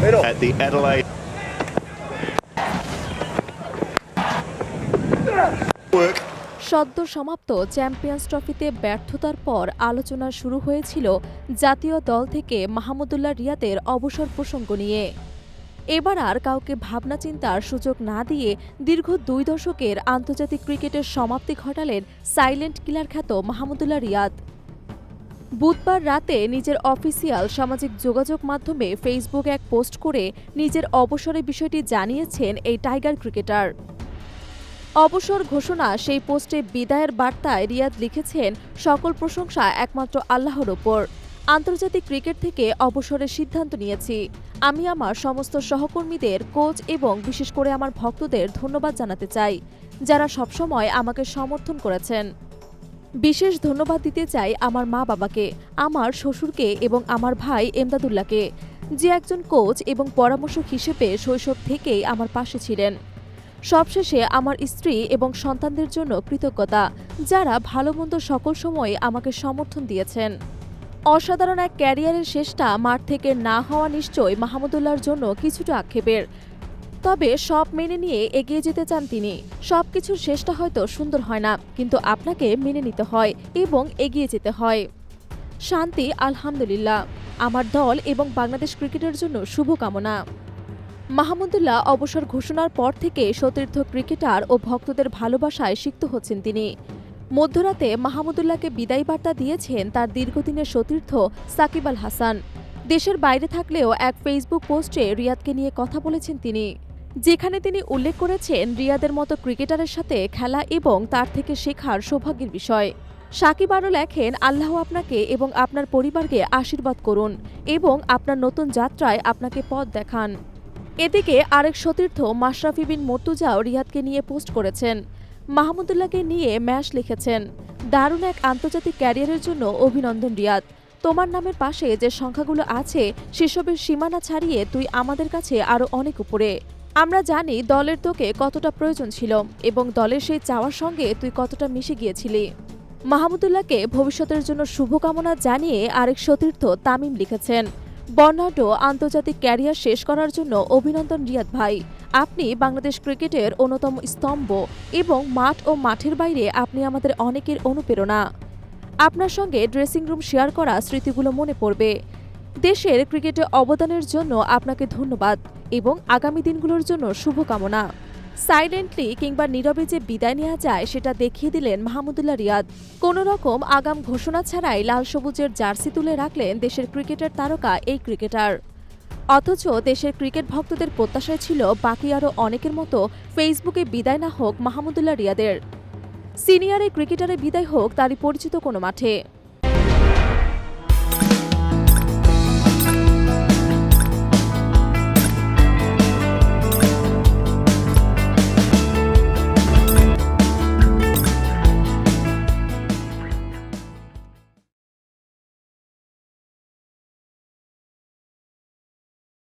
at the Adelaide. Work. সদ্য সমাপ্ত champions ট্রফিতে ব্যর্থতার পর আলোচনা শুরু হয়েছিল জাতীয় দল থেকে মাহমুদুল্লাহ রিয়াদের অবসর প্রসঙ্গ নিয়ে এবার আর কাউকে ভাবনা চিন্তার সুযোগ না দিয়ে দীর্ঘ দুই দশকের আন্তর্জাতিক ক্রিকেটের সমাপ্তি ঘটালেন সাইলেন্ট কিলার খ্যাত মাহমুদুল্লাহ রিয়াদ বুধবার রাতে নিজের অফিসিয়াল সামাজিক যোগাযোগ মাধ্যমে ফেসবুক এক পোস্ট করে নিজের অবসরের বিষয়টি জানিয়েছেন এই টাইগার ক্রিকেটার। অবসর ঘোষণা সেই পোস্টে বিদায়ের বার্তায় রিয়াদ লিখেছেন, সকল প্রশংসা একমাত্র আল্লাহর ওপর। আন্তর্জাতিক ক্রিকেট থেকে অবসরের সিদ্ধান্ত নিয়েছি। আমি আমার সমস্ত সহকর্মীদের, কোচ এবং বিশেষ করে আমার ভক্তদের ধন্যবাদ জানাতে চাই, যারা সবসময় আমাকে সমর্থন করেছেন। বিশেষ ধন্যবাদ দিতে চাই আমার মা বাবাকে, আমার শ্বশুরকে এবং আমার ভাই এমদাদুল্লাহকে, যে একজন কোচ এবং পরামর্শক হিসেবে শৈশব থেকেই আমার পাশে ছিলেন। সবশেষে আমার স্ত্রী এবং সন্তানদের জন্য কৃতজ্ঞতা, যারা ভালো মন্দ সকল সময় আমাকে সমর্থন দিয়েছেন। অসাধারণ এক ক্যারিয়ারের শেষটা মাঠ থেকে না হওয়া নিশ্চয় মাহমুদুল্লাহর জন্য কিছুটা আক্ষেপের। তবে সব মেনে নিয়ে এগিয়ে যেতে চান তিনি। সব কিছুর শেষটা হয়তো সুন্দর হয় না, কিন্তু আপনাকে মেনে নিতে হয় এবং এগিয়ে যেতে হয়। শান্তি, আলহামদুলিল্লাহ। আমার দল এবং বাংলাদেশ ক্রিকেটের জন্য শুভকামনা। মাহমুদুল্লাহ অবসর ঘোষণার পর থেকে সতীর্থ ক্রিকেটার ও ভক্তদের ভালোবাসায় সিক্ত হচ্ছেন তিনি। মধ্যরাতে মাহমুদুল্লাহকে বিদায় বার্তা দিয়েছেন তার দীর্ঘদিনের সতীর্থ সাকিব আল হাসান। দেশের বাইরে থাকলেও এক ফেসবুক পোস্টে রিয়াদকে নিয়ে কথা বলেছেন তিনি। যেখানে তিনি উল্লেখ করেছেন রিয়াদের মতো ক্রিকেটারের সাথে খেলা এবং তার থেকে শেখার সৌভাগ্যের বিষয়। সাকিব আরও লেখেন, আল্লাহ আপনাকে এবং আপনার পরিবারকে আশীর্বাদ করুন এবং আপনার নতুন যাত্রায় আপনাকে পথ দেখান। এদিকে আরেক সতীর্থ মাশরাফি বিন মর্তুজাও রিয়াদকে নিয়ে পোস্ট করেছেন। মাহমুদুল্লাহকে নিয়ে ম্যাশ লিখেছেন, দারুণ এক আন্তর্জাতিক ক্যারিয়ারের জন্য অভিনন্দন রিয়াদ। তোমার নামের পাশে যে সংখ্যাগুলো আছে, সেসবের সীমানা ছাড়িয়ে তুই আমাদের কাছে আরও অনেক উপরে। আমরা জানি দলের তোকে কতটা প্রয়োজন ছিল এবং দলের সেই চাওয়ার সঙ্গে তুই কতটা মিশে গিয়েছিলি। মাহমুদুল্লাহকে ভবিষ্যতের জন্য শুভকামনা জানিয়ে আরেক সতীর্থ তামিম লিখেছেন বর্ণাঢ্য আন্তর্জাতিক ক্যারিয়ার শেষ করার জন্য অভিনন্দন, রিয়াদ ভাই। আপনি বাংলাদেশ ক্রিকেটের অন্যতম স্তম্ভ এবং মাঠ ও মাঠের বাইরে আপনি আমাদের অনেকের অনুপ্রেরণা। আপনার সঙ্গে ড্রেসিং রুম শেয়ার করা স্মৃতিগুলো মনে পড়বে। দেশের ক্রিকেটে অবদানের জন্য আপনাকে ধন্যবাদ এবং আগামী দিনগুলোর জন্য শুভকামনা। সাইলেন্টলি কিংবা নীরবে যে বিদায় নেওয়া যায়, সেটা দেখিয়ে দিলেন মাহমুদুল্লাহ রিয়াদ। কোনো রকম আগাম ঘোষণা ছাড়াই লাল সবুজের জার্সি তুলে রাখলেন দেশের ক্রিকেটের তারকা এই ক্রিকেটার। অথচ দেশের ক্রিকেট ভক্তদের প্রত্যাশায় ছিল বাকি আরও অনেকের মতো ফেসবুকে বিদায় না হোক মাহমুদুল্লাহ রিয়াদের। সিনিয়র ক্রিকেটারে বিদায় হোক তারই পরিচিত কোনো মাঠে।